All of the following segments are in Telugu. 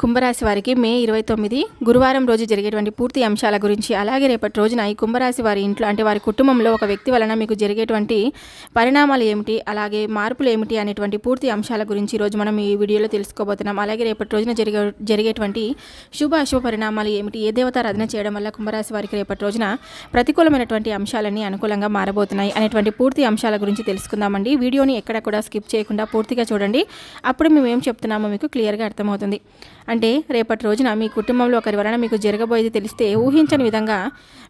కుంభరాశి వారికి మే ఇరవై తొమ్మిది గురువారం రోజు జరిగేటువంటి పూర్తి అంశాల గురించి అలాగే రేపటి రోజున ఈ కుంభరాశి వారి ఇంట్లో అంటే వారి కుటుంబంలో ఒక వ్యక్తి వలన మీకు జరిగేటువంటి పరిణామాలు ఏమిటి అలాగే మార్పులు ఏమిటి అనేటువంటి పూర్తి అంశాల గురించి ఈరోజు మనం ఈ వీడియోలో తెలుసుకోబోతున్నాం. అలాగే రేపటి రోజున జరిగే జరిగేటువంటి శుభ అశుభ పరిణామాలు ఏమిటి ఏ దేవతారాధన చేయడం వల్ల కుంభరాశి వారికి రేపటి రోజున ప్రతికూలమైనటువంటి అంశాలన్నీ అనుకూలంగా మారబోతున్నాయి అనేటువంటి పూర్తి అంశాల గురించి తెలుసుకుందామండి. వీడియోని ఎక్కడ కూడా స్కిప్ చేయకుండా పూర్తిగా చూడండి. అప్పుడు మేము ఏం చెప్తున్నామో మీకు క్లియర్గా అర్థమవుతుంది. అంటే రేపటి రోజున మీ కుటుంబంలో ఒకరి వలన మీకు జరగబోయేది తెలిస్తే ఊహించని విధంగా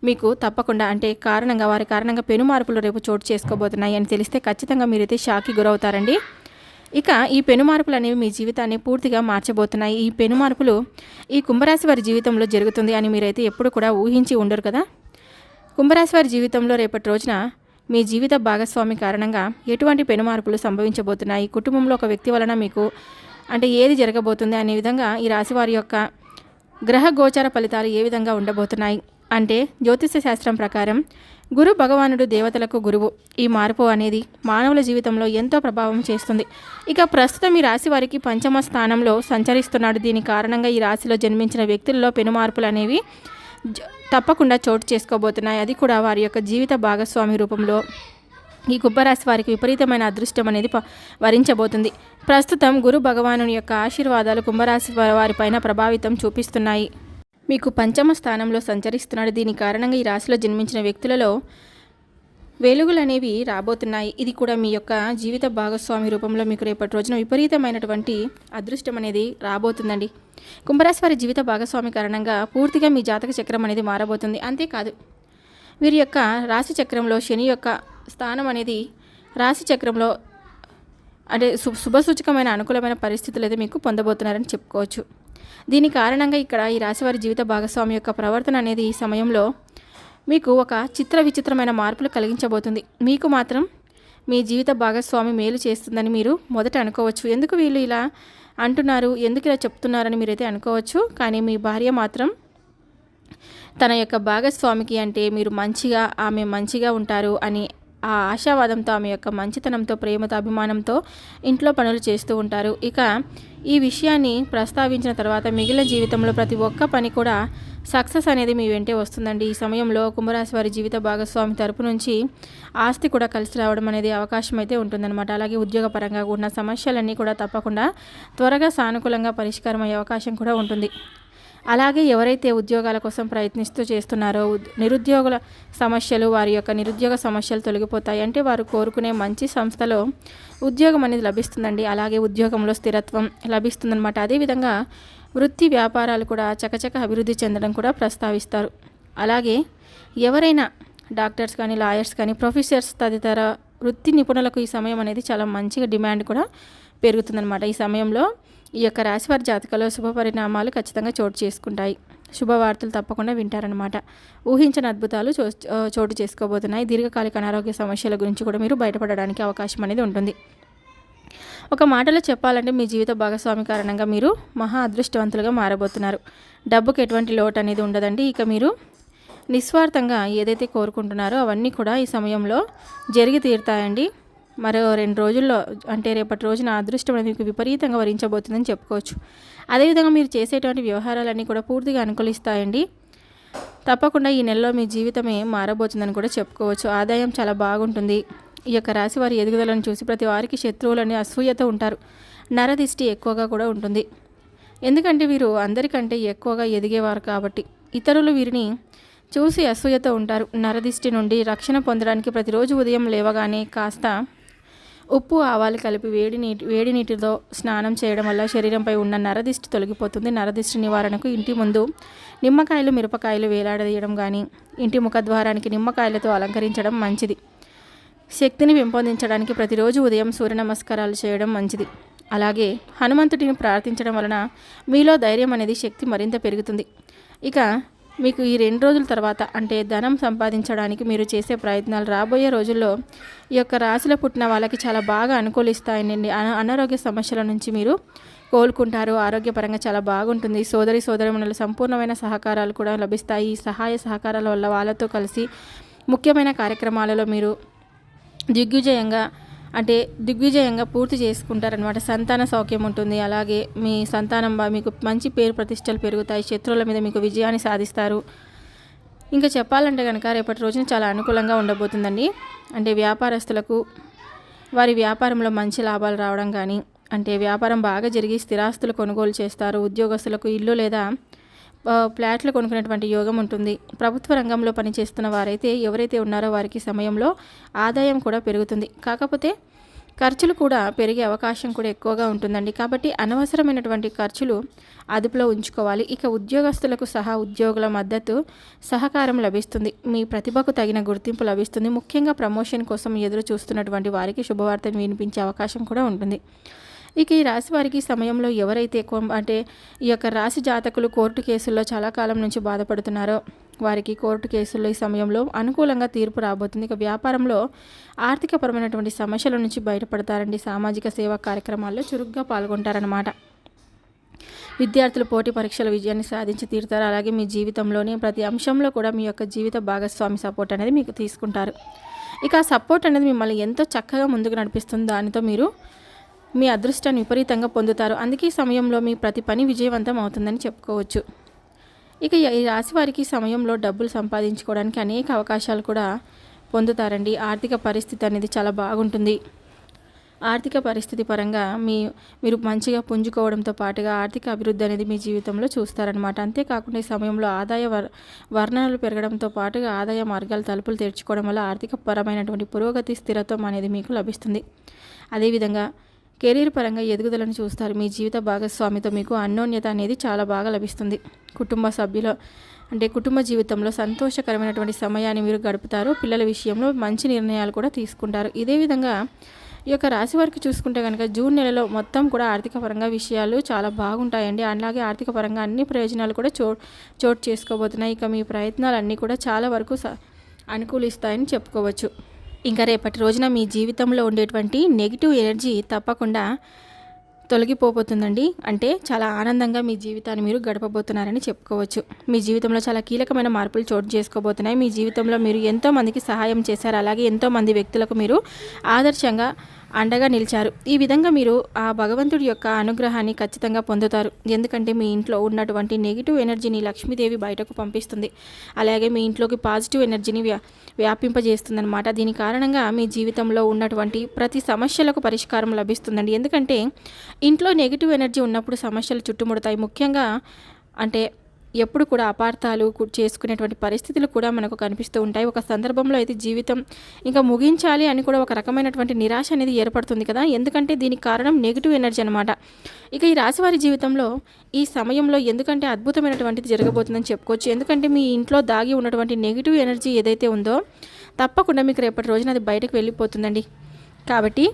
మీకు తప్పకుండా అంటే కారణంగా వారి కారణంగా పెను మార్పులు రేపు చోటు చేసుకోబోతున్నాయి అని తెలిస్తే ఖచ్చితంగా మీరైతే షాక్కి గురవుతారండి. ఇక ఈ పెను మార్పులు అనేవి మీ జీవితాన్ని పూర్తిగా మార్చబోతున్నాయి. ఈ పెను మార్పులు ఈ కుంభరాశి వారి జీవితంలో జరుగుతుంది అని మీరైతే ఎప్పుడు కూడా ఊహించి ఉండరు కదా. కుంభరాశి వారి జీవితంలో రేపటి రోజున మీ జీవిత భాగస్వామి కారణంగా ఎటువంటి పెను మార్పులు సంభవించబోతున్నాయి? కుటుంబంలో ఒక వ్యక్తి వలన మీకు అంటే ఏది జరగబోతుంది అనే విధంగా ఈ రాశి వారి యొక్క గ్రహ గోచార ఫలితాలు ఏ విధంగా ఉండబోతున్నాయి? అంటే జ్యోతిష శాస్త్రం ప్రకారం గురు భగవానుడు దేవతలకు గురువు. ఈ మార్పు అనేది మానవుల జీవితంలో ఎంతో ప్రభావం చేస్తుంది. ఇక ప్రస్తుతం ఈ రాశి వారికి పంచమ స్థానంలో సంచరిస్తున్నాడు. దీని కారణంగా ఈ రాశిలో జన్మించిన వ్యక్తుల్లో పెను మార్పులు అనేవి తప్పకుండా చోటు చేసుకోబోతున్నాయి. అది కూడా వారి యొక్క జీవిత భాగస్వామి రూపంలో ఈ కుంభరాశి వారికి విపరీతమైన అదృష్టం అనేది ప- వరించబోతుంది. ప్రస్తుతం గురు భగవాను యొక్క ఆశీర్వాదాలు కుంభరాశి వారిపైన ప్రభావితం చూపిస్తున్నాయి. మీకు పంచమ స్థానంలో సంచరిస్తున్నాడు. దీని కారణంగా ఈ రాశిలో జన్మించిన వ్యక్తులలో వెలుగులు అనేవి రాబోతున్నాయి. ఇది కూడా మీ యొక్క జీవిత భాగస్వామి రూపంలో మీకు రేపటి రోజున విపరీతమైనటువంటి అదృష్టం అనేది రాబోతుందండి. కుంభరాశి వారి జీవిత భాగస్వామి కారణంగా పూర్తిగా మీ జాతక చక్రం అనేది మారబోతుంది. అంతేకాదు వీరి యొక్క రాశి చక్రంలో శని యొక్క స్థానం అనేది రాశి చక్రంలో అంటే శు శుభసూచకమైన అనుకూలమైన పరిస్థితులు అయితే మీకు పొందబోతున్నారని చెప్పుకోవచ్చు. దీని కారణంగా ఇక్కడ ఈ రాశివారి జీవిత భాగస్వామి యొక్క ప్రవర్తన అనేది ఈ సమయంలో మీకు ఒక చిత్ర విచిత్రమైన మార్పులు కలిగించబోతుంది. మీకు మాత్రం మీ జీవిత భాగస్వామి మేలు చేస్తుందని మీరు మొదట అనుకోవచ్చు. ఎందుకు వీళ్ళు ఇలా అంటున్నారు? ఎందుకు ఇలా చెప్తున్నారని మీరైతే అనుకోవచ్చు. కానీ మీ భార్య మాత్రం తన యొక్క భాగస్వామికి అంటే మీరు మంచిగా ఆమె మంచిగా ఉంటారు అని ఆ ఆశావాదంతో ఆమె యొక్క మంచితనంతో ప్రేమతో అభిమానంతో ఇంట్లో పనులు చేస్తూ ఉంటారు. ఇక ఈ విషయాన్ని ప్రస్తావించిన తర్వాత మిగిలిన జీవితంలో ప్రతి ఒక్క పని కూడా సక్సెస్ అనేది మీ వెంటే వస్తుందండి. ఈ సమయంలో కుంభరాశి వారి జీవిత భాగస్వామి తరపు నుంచి ఆస్తి కూడా కలిసి రావడం అనేది అవకాశం అయితే ఉంటుందన్నమాట. అలాగే ఉద్యోగపరంగా ఉన్న సమస్యలన్నీ కూడా తప్పకుండా త్వరగా సానుకూలంగా పరిష్కారం అయ్యే అవకాశం కూడా ఉంటుంది. అలాగే ఎవరైతే ఉద్యోగాల కోసం ప్రయత్నిస్తూ చేస్తున్నారో నిరుద్యోగుల సమస్యలు వారి యొక్క నిరుద్యోగ సమస్యలు తొలగిపోతాయి. అంటే వారు కోరుకునే మంచి సంస్థలో ఉద్యోగం అనేది లభిస్తుందండి. అలాగే ఉద్యోగంలో స్థిరత్వం లభిస్తుందన్నమాట. అదేవిధంగా వృత్తి వ్యాపారాలు కూడా చకచక అభివృద్ధి చెందడం కూడా ప్రస్తావిస్తారు. అలాగే ఎవరైనా డాక్టర్స్ కానీ లాయర్స్ కానీ ప్రొఫెసర్స్ తదితర వృత్తి నిపుణులకు ఈ సమయం అనేది చాలా మంచిగా డిమాండ్ కూడా పెరుగుతుందన్నమాట. ఈ సమయంలో ఈ యొక్క రాశివారి జాతకంలో శుభ పరిణామాలు ఖచ్చితంగా చోటు చేసుకుంటాయి. శుభవార్తలు తప్పకుండా వింటారనమాట ఊహించని అద్భుతాలు చో చోటు చేసుకోబోతున్నాయి. దీర్ఘకాలిక అనారోగ్య సమస్యల గురించి కూడా మీరు బయటపడడానికి అవకాశం అనేది ఉంటుంది. ఒక మాటలో చెప్పాలంటే మీ జీవిత భాగస్వామి కారణంగా మీరు మహా అదృష్టవంతులుగా మారబోతున్నారు. డబ్బుకి ఎటువంటి లోటు అనేది ఉండదండి. ఇక మీరు నిస్వార్థంగా ఏదైతే కోరుకుంటున్నారో అవన్నీ కూడా ఈ సమయంలో జరిగి తీరుతాయండి. మరో రెండు రోజుల్లో అంటే రేపటి రోజున అదృష్టం అనేది మీకు విపరీతంగా వరించబోతుందని చెప్పుకోవచ్చు. అదేవిధంగా మీరు చేసేటువంటి వ్యవహారాలన్నీ కూడా పూర్తిగా అనుకూలిస్తాయండి. తప్పకుండా ఈ నెలలో మీ జీవితమే మారబోతుందని కూడా చెప్పుకోవచ్చు. ఆదాయం చాలా బాగుంటుంది. ఈ యొక్క రాశి వారి ఎదుగుదలను చూసి ప్రతి వారికి శత్రువులని అసూయతో ఉంటారు. నరదిష్టి ఎక్కువగా కూడా ఉంటుంది. ఎందుకంటే వీరు అందరికంటే ఎక్కువగా ఎదిగేవారు కాబట్టి ఇతరులు వీరిని చూసి అసూయతో ఉంటారు. నరదిష్టి నుండి రక్షణ పొందడానికి ప్రతిరోజు ఉదయం లేవగానే కాస్త ఉప్పు ఆవాలు కలిపి వేడి నీటి వేడి నీటితో స్నానం చేయడం వల్ల శరీరంపై ఉన్న నరదిష్టి తొలగిపోతుంది. నరదిష్టి నివారణకు ఇంటి ముందు నిమ్మకాయలు మిరపకాయలు వేలాడదీయడం కానీ ఇంటి ముఖద్వారానికి నిమ్మకాయలతో అలంకరించడం మంచిది. శక్తిని పెంపొందించడానికి ప్రతిరోజు ఉదయం సూర్య నమస్కారాలు చేయడం మంచిది. అలాగే హనుమంతుడిని ప్రార్థించడం వలన మీలో ధైర్యం అనేది శక్తి మరింత పెరుగుతుంది. ఇక మీకు ఈ రెండు రోజుల తర్వాత అంటే ధనం సంపాదించడానికి మీరు చేసే ప్రయత్నాలు రాబోయే రోజుల్లో ఈ యొక్క రాశిలో పుట్టిన వాళ్ళకి చాలా బాగా అనుకూలిస్తాయండి అన- అనారోగ్య సమస్యల నుంచి మీరు కోలుకుంటారు. ఆరోగ్యపరంగా చాలా బాగుంటుంది. సోదరి సోదరిమణుల సంపూర్ణమైన సహకారాలు కూడా లభిస్తాయి. ఈ సహాయ సహకారాల వల్ల వాళ్ళతో కలిసి ముఖ్యమైన కార్యక్రమాలలో మీరు దిగ్విజయంగా అంటే దిగ్విజయంగా పూర్తి చేసుకుంటారనమాట సంతాన సౌఖ్యం ఉంటుంది. అలాగే మీ సంతానం మీకు మంచి పేరు ప్రతిష్టలు పెరుగుతాయి. శత్రువుల మీద మీకు విజయాన్ని సాధిస్తారు. ఇంకా చెప్పాలంటే కనుక రేపటి రోజున చాలా అనుకూలంగా ఉండబోతుందండి. అంటే వ్యాపారస్తులకు వారి వ్యాపారంలో మంచి లాభాలు రావడం కానీ అంటే వ్యాపారం బాగా జరిగి స్థిరాస్తులు కొనుగోలు చేస్తారు. ఉద్యోగస్తులకు ఇల్లు లేదా ఫ్లాట్లు కొనుక్కునేటువంటి యోగం ఉంటుంది. ప్రభుత్వ రంగంలో పనిచేస్తున్న వారైతే ఎవరైతే ఉన్నారో వారికి సమయంలో ఆదాయం కూడా పెరుగుతుంది. కాకపోతే ఖర్చులు కూడా పెరిగే అవకాశం కూడా ఎక్కువగా ఉంటుందండి. కాబట్టి అనవసరమైనటువంటి ఖర్చులు అదుపులో ఉంచుకోవాలి. ఇక ఉద్యోగస్తులకు సహా ఉద్యోగుల మద్దతు సహకారం లభిస్తుంది. మీ ప్రతిభకు తగిన గుర్తింపు లభిస్తుంది. ముఖ్యంగా ప్రమోషన్ కోసం ఎదురు చూస్తున్నటువంటి వారికి శుభవార్తను వినిపించే అవకాశం కూడా ఉంటుంది. ఇక ఈ రాశి వారికి సమయంలో ఎవరైతే ఎక్కువ అంటే ఈ యొక్క రాశి జాతకులు కోర్టు కేసుల్లో చాలా కాలం నుంచి బాధపడుతున్నారో వారికి కోర్టు కేసుల్లో ఈ సమయంలో అనుకూలంగా తీర్పు రాబోతుంది. ఇక వ్యాపారంలో ఆర్థికపరమైనటువంటి సమస్యల నుంచి బయటపడతారండి. సామాజిక సేవా కార్యక్రమాల్లో చురుగ్గా పాల్గొంటారన్నమాట. విద్యార్థులు పోటీ పరీక్షల విజయాన్ని సాధించి తీరుతారు. అలాగే మీ జీవితంలోని ప్రతి అంశంలో కూడా మీ యొక్క జీవిత భాగస్వామి సపోర్ట్ అనేది మీకు తీసుకుంటారు. ఇక ఆ సపోర్ట్ అనేది మిమ్మల్ని ఎంతో చక్కగా ముందుకు నడిపిస్తుంది. దానితో మీరు మీ అదృష్టాన్ని విపరీతంగా పొందుతారు. అందుకే సమయంలో మీ ప్రతి పని విజయవంతం అవుతుందని చెప్పుకోవచ్చు. ఇక ఈ రాశి వారికి సమయంలో డబ్బులు సంపాదించుకోవడానికి అనేక అవకాశాలు కూడా పొందుతారండి. ఆర్థిక పరిస్థితి అనేది చాలా బాగుంటుంది. ఆర్థిక పరిస్థితి పరంగా మీ మీరు మంచిగా పుంజుకోవడంతో పాటుగా ఆర్థిక అభివృద్ధి అనేది మీ జీవితంలో చూస్తారనమాట అంతేకాకుండా ఈ సమయంలో ఆదాయ వర్ వర్ణనలు పెరగడంతో పాటుగా ఆదాయ మార్గాలు తలుపులు తెరుచుకోవడం వల్ల ఆర్థిక పరమైనటువంటి పురోగతి స్థిరత్వం అనేది మీకు లభిస్తుంది. అదేవిధంగా కెరీర్ పరంగా ఎదుగుదలను చూస్తారు. మీ జీవిత భాగస్వామితో మీకు అన్యోన్యత అనేది చాలా బాగా లభిస్తుంది. కుటుంబ సభ్యుల అంటే కుటుంబ జీవితంలో సంతోషకరమైనటువంటి సమయాన్ని మీరు గడుపుతారు. పిల్లల విషయంలో మంచి నిర్ణయాలు కూడా తీసుకుంటారు. ఇదే విధంగా ఈ యొక్క రాశి వారికి చూసుకుంటే కనుక జూన్ నెలలో మొత్తం కూడా ఆర్థిక పరంగా విషయాలు చాలా బాగుంటాయండి. అలాగే ఆర్థిక పరంగా అన్ని ప్రయోజనాలు కూడా చో చోటు చేసుకోబోతున్నాయి. ఇక మీ ప్రయత్నాలన్నీ కూడా చాలా వరకు స- అనుకూలిస్తాయని చెప్పుకోవచ్చు. ఇంకా రేపటి రోజున మీ జీవితంలో ఉండేటువంటి నెగిటివ్ ఎనర్జీ తప్పకుండా తొలగిపోబోతుందండి. అంటే చాలా ఆనందంగా మీ జీవితాన్ని మీరు గడపబోతున్నారని చెప్పుకోవచ్చు. మీ జీవితంలో చాలా కీలకమైన మార్పులు చోటు చేసుకోబోతున్నాయి. మీ జీవితంలో మీరు ఎంతోమందికి సహాయం చేశారు. అలాగే ఎంతోమంది వ్యక్తులకు మీరు ఆదర్శంగా అండగా నిలిచారు. ఈ విధంగా మీరు ఆ భగవంతుడి యొక్క అనుగ్రహాన్ని ఖచ్చితంగా పొందుతారు. ఎందుకంటే మీ ఇంట్లో ఉన్నటువంటి నెగిటివ్ ఎనర్జీని లక్ష్మీదేవి బయటకు పంపిస్తుంది. అలాగే మీ ఇంట్లోకి పాజిటివ్ ఎనర్జీని వ్యా వ్యాపింపజేస్తుందనమాట దీని కారణంగా మీ జీవితంలో ఉన్నటువంటి ప్రతి సమస్యలకు పరిష్కారం లభిస్తుందండి. ఎందుకంటే ఇంట్లో నెగిటివ్ ఎనర్జీ ఉన్నప్పుడు సమస్యలు చుట్టుముడతాయి. ముఖ్యంగా అంటే ఎప్పుడు కూడా అపార్థాలు చేసుకునేటువంటి పరిస్థితులు కూడా మనకు కనిపిస్తూ ఉంటాయి. ఒక సందర్భంలో అయితే జీవితం ఇంకా ముగించాలి అని కూడా ఒక రకమైనటువంటి నిరాశ అనేది ఏర్పడుతుంది కదా. ఎందుకంటే దీనికి కారణం నెగిటివ్ ఎనర్జీ అనమాట ఇక ఈ రాశివారి జీవితంలో ఈ సమయంలో ఎందుకంటే అద్భుతమైనటువంటిది జరగబోతుందని చెప్పుకోవచ్చు. ఎందుకంటే మీ ఇంట్లో దాగి ఉన్నటువంటి నెగిటివ్ ఎనర్జీ ఏదైతే ఉందో తప్పకుండా మీకు రేపటి రోజున అది బయటకు వెళ్ళిపోతుందండి. కాబట్టి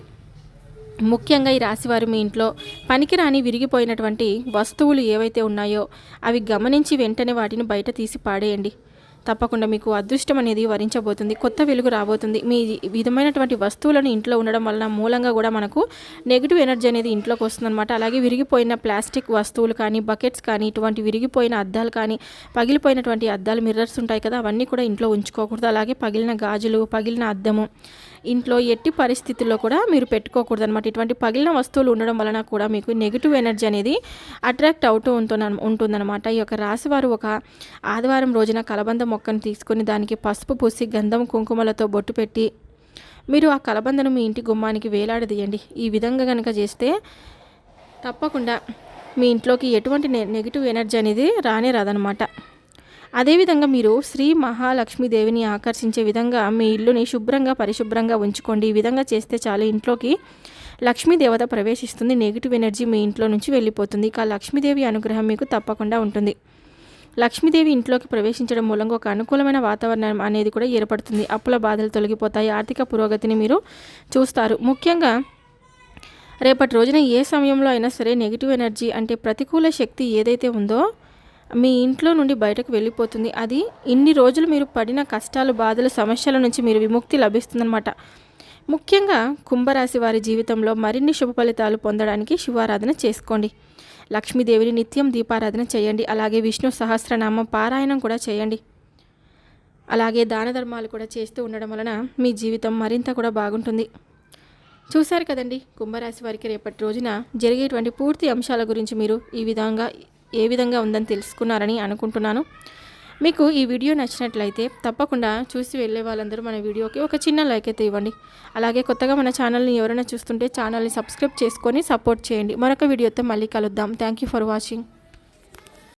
ముఖ్యంగా ఈ రాశివారు మీ ఇంట్లో పనికిరాని విరిగిపోయినటువంటి వస్తువులు ఏవైతే ఉన్నాయో అవి గమనించి వెంటనే వాటిని బయట తీసి పాడేయండి. తప్పకుండా మీకు అదృష్టం అనేది వరించబోతుంది కొత్త వెలుగు రాబోతుంది. మీ విధమైనటువంటి వస్తువులను ఇంట్లో ఉండడం వలన మూలంగా కూడా మనకు నెగిటివ్ ఎనర్జీ అనేది ఇంట్లోకి వస్తుందన్నమాట. అలాగే విరిగిపోయిన ప్లాస్టిక్ వస్తువులు కానీ బకెట్స్ కానీ ఇటువంటి విరిగిపోయిన అద్దాలు కానీ పగిలిపోయినటువంటి అద్దాలు మిర్రర్స్ ఉంటాయి కదా అవన్నీ కూడా ఇంట్లో ఉంచుకోకూడదు. అలాగే పగిలిన గాజులు పగిలిన అద్దము ఇంట్లో ఎట్టి పరిస్థితుల్లో కూడా మీరు పెట్టుకోకూడదు అనమాట ఇటువంటి పగిలిన వస్తువులు ఉండడం వలన కూడా మీకు నెగిటివ్ ఎనర్జీ అనేది అట్రాక్ట్ అవుతూ ఉంటున్న ఉంటుందన్నమాట. ఈ యొక్క రాశివారు ఒక ఆదివారం రోజున కలబంద మొక్కను తీసుకొని దానికి పసుపు పూసి గంధం కుంకుమలతో బొట్టు పెట్టి మీరు ఆ కలబందను మీ ఇంటి గుమ్మానికి వేలాడదీయండి. ఈ విధంగా కనుక చేస్తే తప్పకుండా మీ ఇంట్లోకి ఎటువంటి నె నెగిటివ్ ఎనర్జీ అనేది రానే రాదనమాట అదేవిధంగా మీరు శ్రీ మహాలక్ష్మీదేవిని ఆకర్షించే విధంగా మీ ఇల్లుని శుభ్రంగా పరిశుభ్రంగా ఉంచుకోండి. ఈ విధంగా చేస్తే చాలు ఇంట్లోకి లక్ష్మీదేవత ప్రవేశిస్తుంది. నెగిటివ్ ఎనర్జీ మీ ఇంట్లో నుంచి వెళ్ళిపోతుంది. ఇక లక్ష్మీదేవి అనుగ్రహం మీకు తప్పకుండా ఉంటుంది. లక్ష్మీదేవి ఇంట్లోకి ప్రవేశించడం మూలంగా ఒక అనుకూలమైన వాతావరణం అనేది కూడా ఏర్పడుతుంది. అప్పుల బాధలు తొలగిపోతాయి. ఆర్థిక పురోగతిని మీరు చూస్తారు. ముఖ్యంగా రేపటి రోజున ఏ సమయంలో అయినా సరే నెగిటివ్ ఎనర్జీ అంటే ప్రతికూల శక్తి ఏదైతే ఉందో మీ ఇంట్లో నుండి బయటకు వెళ్ళిపోతుంది. అది ఇన్ని రోజులు మీరు పడిన కష్టాలు బాధలు సమస్యల నుంచి మీరు విముక్తి లభిస్తుందన్నమాట. ముఖ్యంగా కుంభరాశి వారి జీవితంలో మరిన్ని శుభ ఫలితాలు పొందడానికి శివారాధన చేసుకోండి. లక్ష్మీదేవిని నిత్యం దీపారాధన చేయండి. అలాగే విష్ణు సహస్రనామం పారాయణం కూడా చేయండి. అలాగే దాన ధర్మాలు కూడా చేస్తూ ఉండడం వలన మీ జీవితం మరింత కూడా బాగుంటుంది. చూశారు కదండి కుంభరాశి వారికి రేపటి రోజున జరిగేటువంటి పూర్తి అంశాల గురించి మీరు ఈ విధంగా ఏ విధంగా ఉందని తెలుసుకున్నారని అనుకుంటున్నాను. మీకు ఈ వీడియో నచ్చినట్లయితే తప్పకుండా చూసి వెళ్ళే వాళ్ళందరూ మన వీడియోకి ఒక చిన్న లైక్ అయితే ఇవ్వండి. అలాగే కొత్తగా మన ఛానల్ని ఎవరైనా చూస్తుంటే ఛానల్ని సబ్స్క్రైబ్ చేసుకొని సపోర్ట్ చేయండి. మరొక వీడియోతో మళ్ళీ కలుద్దాం. Thank you for watching.